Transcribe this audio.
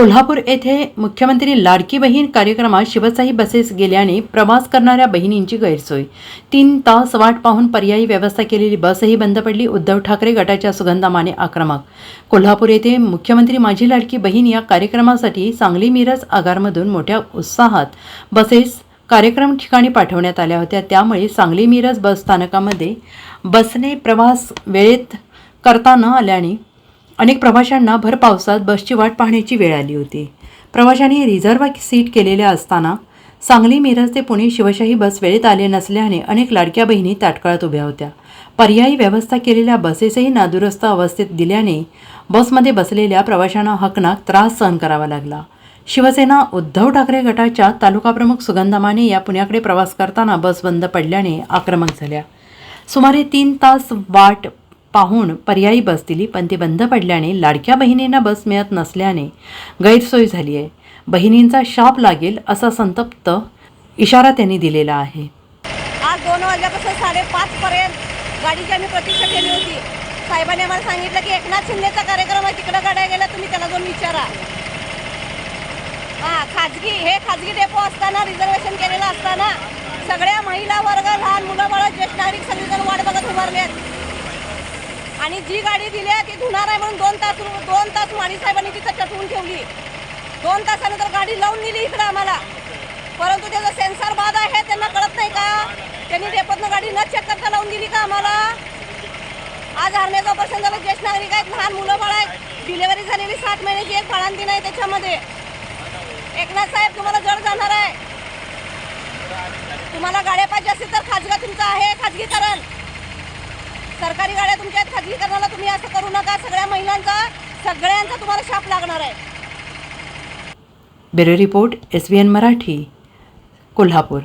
कोल्हापूर येथे मुख्यमंत्री लाडकी बहीण कार्यक्रमात शिवशाही बसेस गेल्याने प्रवास करणाऱ्या बहिणींची गैरसोय. तीन तास वाट पाहून पर्यायी व्यवस्था केलेली बसही बंद पडली. उद्धव ठाकरे गटाच्या सुगंधा माने आक्रमक. कोल्हापूर येथे मुख्यमंत्री माझी लाडकी बहीण या कार्यक्रमासाठी सांगली मिरज आगारमधून मोठ्या उत्साहात बसेस कार्यक्रम ठिकाणी पाठवण्यात आल्या होत्या. त्यामुळे सांगली मिरज बस स्थानकामध्ये बसने प्रवास वेळेत करता न आल्याने अनेक प्रवाशांना भर पावसात बसची वाट पाहण्याची वेळ आली होती. प्रवाशांनी रिझर्व्ह सीट केलेल्या असताना सांगली मिरज ते पुणे शिवशाही बस वेळेत आले नसल्याने अनेक लाडक्या बहिणी ताटकळत उभ्या होत्या. पर्यायी व्यवस्था केलेल्या बसेसही नादुरुस्त अवस्थेत दिल्याने बसमध्ये बसलेल्या प्रवाशांना हकनाक त्रास सहन करावा लागला. शिवसेना उद्धव ठाकरे गटाच्या तालुकाप्रमुख सुगंधा माने या पुण्याकडे प्रवास करताना बस बंद पडल्याने आक्रमक झाल्या. सुमारे तीन तास वाट पाहून पर्यायी बस दिली पण ती बंद पडल्याने लाडक्या बहिणींना बस मिळत नसल्याने गैरसोय झाली आहे. बहिणींचा शाप लागेल असा संतप्त इशारा त्यांनी दिलेला आहे. आज दोन वाजल्यापासून साडेपाच पर्यंत गाडीची आम्ही प्रतीक्षा केली होती. साहेबांनी आम्हाला सांगितलं की एकनाथ शिंदेचा कार्यक्रम आहे तिकडं गाड्या गेला तुम्ही त्याला जाऊन विचारा. हा खाजगी हे खाजगी डेपो असताना रिझर्वेशन केलेलं असताना सगळ्या महिला वर्ग लहान मुलं बाळ ज्येष्ठ नागरिक सगळेजण वाट बघत उभारले आहेत आणि जी गाडी दिली आहे ती धुणार आहे म्हणून दोन तास दोन तास माणी साहेबांनी तिथं चटवून ठेवली. दोन तासानंतर गाडी लावून दिली इकडं आम्हाला. परंतु त्याचा सेन्सर बाद आहे त्यांना कळत नाही का? त्यांनी डेपोतनं गाडी न चेक करता लावून दिली का आम्हाला? आज हरण्याचं ऑपरेशन झालं ज्येष्ठ नागरिक आहेत लहान मुलं बाळ आहेत. डिलेवरी झालेली सात महिन्याची एक बाळांती नाही त्याच्यामध्ये. एकनाथ साहेब तुम्हाला जड जाणार आहे. तुम्हाला गाड्या पाहिजे असतील तर खाजगा तुमचं आहे खाजगीकरण. सरकारी गाड्या तुमच्या खाजगीकरणाला तुम्ही असं करू नका. सगळ्या महिलांचा सगळ्यांचा तुम्हाला शाप लागणार आहे. Bureau report S B N Marathi Kolhapur.